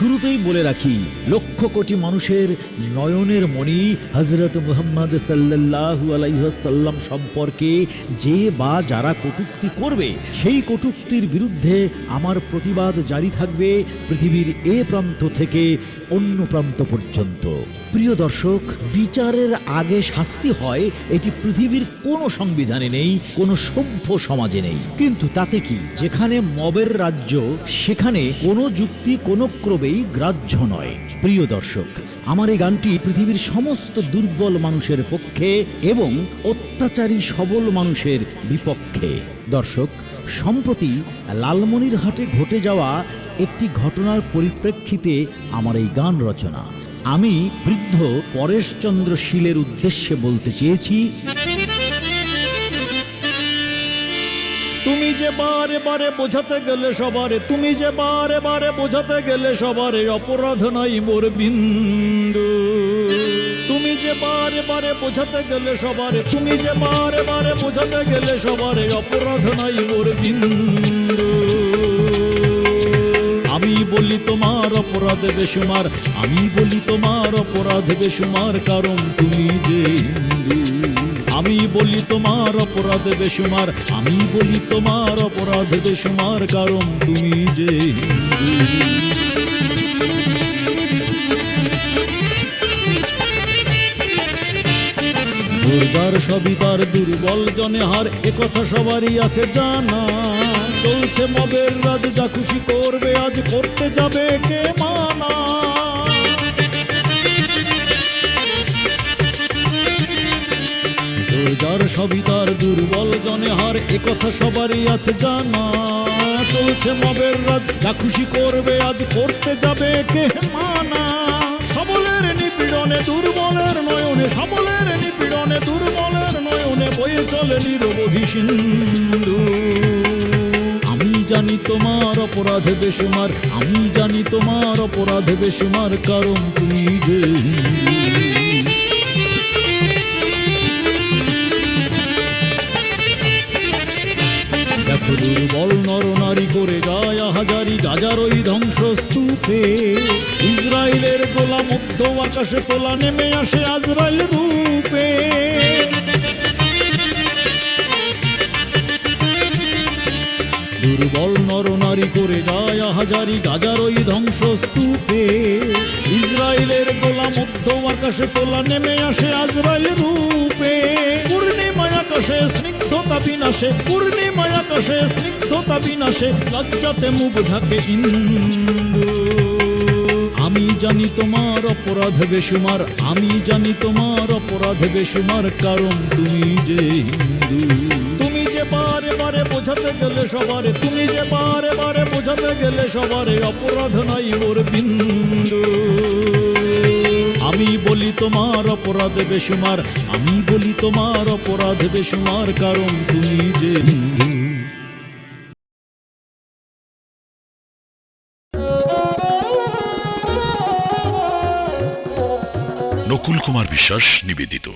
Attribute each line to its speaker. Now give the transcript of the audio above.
Speaker 1: শুরুতেই বলে রাখি, লক্ষ কোটি মানুষের নয়নের মণি হজরত মুহাম্মদ সাল্লাল্লাহু আলাইহাল্লাম সম্পর্কে যে বা যারা কটূক্তি করবে, সেই কটূক্তির বিরুদ্ধে আমার প্রতিবাদ জারি থাকবে পৃথিবীর এ প্রান্ত থেকে অন্য প্রান্ত পর্যন্ত। প্রিয় দর্শক, বিচারের আগে শাস্তি হয়, এটি পৃথিবীর কোনো সংবিধানে নেই, কোনো সভ্য সমাজে নেই। কিন্তু তাতে কি? যেখানে মবের রাজ্য, সেখানে কোনো যুক্তি কোনো ক্রমেই গ্রাহ্য নয়। প্রিয় দর্শক, আমার এই গানটি পৃথিবীর সমস্ত দুর্বল মানুষের পক্ষে এবং অত্যাচারী সবল মানুষের বিপক্ষে। দর্শক, সম্প্রতি লালমনিরহাটে ঘটে যাওয়া একটি ঘটনার পরিপ্রেক্ষিতে আমার এই গান রচনা। আমি বৃদ্ধ পরেশচন্দ্র শীলের উদ্দেশ্যে বলতে চেয়েছি যে বারে বারে বোঝাতে গেলে সবারে, তুমি যে বারে বারে বোঝাতে গেলে সবারে অপরাধ নাই মোর বিন্দু। তুমি যে বারে বারে বোঝাতে গেলে সবারে, তুমি যে বারে বারে বোঝাতে গেলে সবারে অপরাধ নাই মোর বিন্দু। আমি বলি তোমার অপরাধ বেসুমার আমি বলি তোমার অপরাধ বেসুমার কারণ তুমি যে আমি বলি তোমার অপরাধ বেসুমার আমি বলি তোমার অপরাধ বেসুমার কারণ তুমি যে দুর্গার সবই তার দুর্বল, জনে হার একথা সবারই আছে জানা। চলছে মবের রাজ, যা খুশি করবে, আজ করতে যাবে কে মানা? দুর্গার সবই তার দুর্বল, জনে হার একথা সবারই আছে জানা। চলছে মবের রাজ, যা খুশি করবে, আজ করতে যাবে কে মানা। সবলের নিপীড়নে, দুর্বলের নয়নে সবলের নিপীড়নে, দুর্বলের নয়নে বয়ে চলে নিরবধি সিন্ধু। আমি জানি তোমার অপরাধ বেসুমার আমি জানি তোমার অপরাধ বেসুমার কারণ তুমি যে দুর্বল নর নারী করে যায় হাজারি গাজার ওই ধ্বংস স্তূপে ইসরায়েলের গোলা মধ্য আকাশে তোলা নেমে আসে আজরাইল রূপে। দুর্বল নর নারী করে যায় হাজারি গাজার ওই ধ্বংস স্তূপে ইসরায়েলের গোলা মধ্য আকাশে তোলা নেমে আসে আজরাইল রূপে। পূর্ণিমায় আকাশে স্নিগ্ধতা বিনাশে, পূর্ণিমায় আকাশে স্নিগ্ধতা বিনাশে, লজ্জাতে মুখ ঢাকে আমি জানি তোমার অপরাধ বেসুমার আমি জানি তোমার অপরাধ বেসুমার কারণ তুমি যে হিন্দু। তুমি যে বারে বারে বোঝাতে গেলে সবারে, তুমি যে বারে বারে বোঝাতে গেলে সবারে, অপরাধ নাই মোর বিন্দু। তোমার অপরাধ বেসুমার আমি বলি তোমার অপরাধ বেসুমার কারণ তুমি যে
Speaker 2: নকুল কুমার বিশ্বাস নিবেদিত।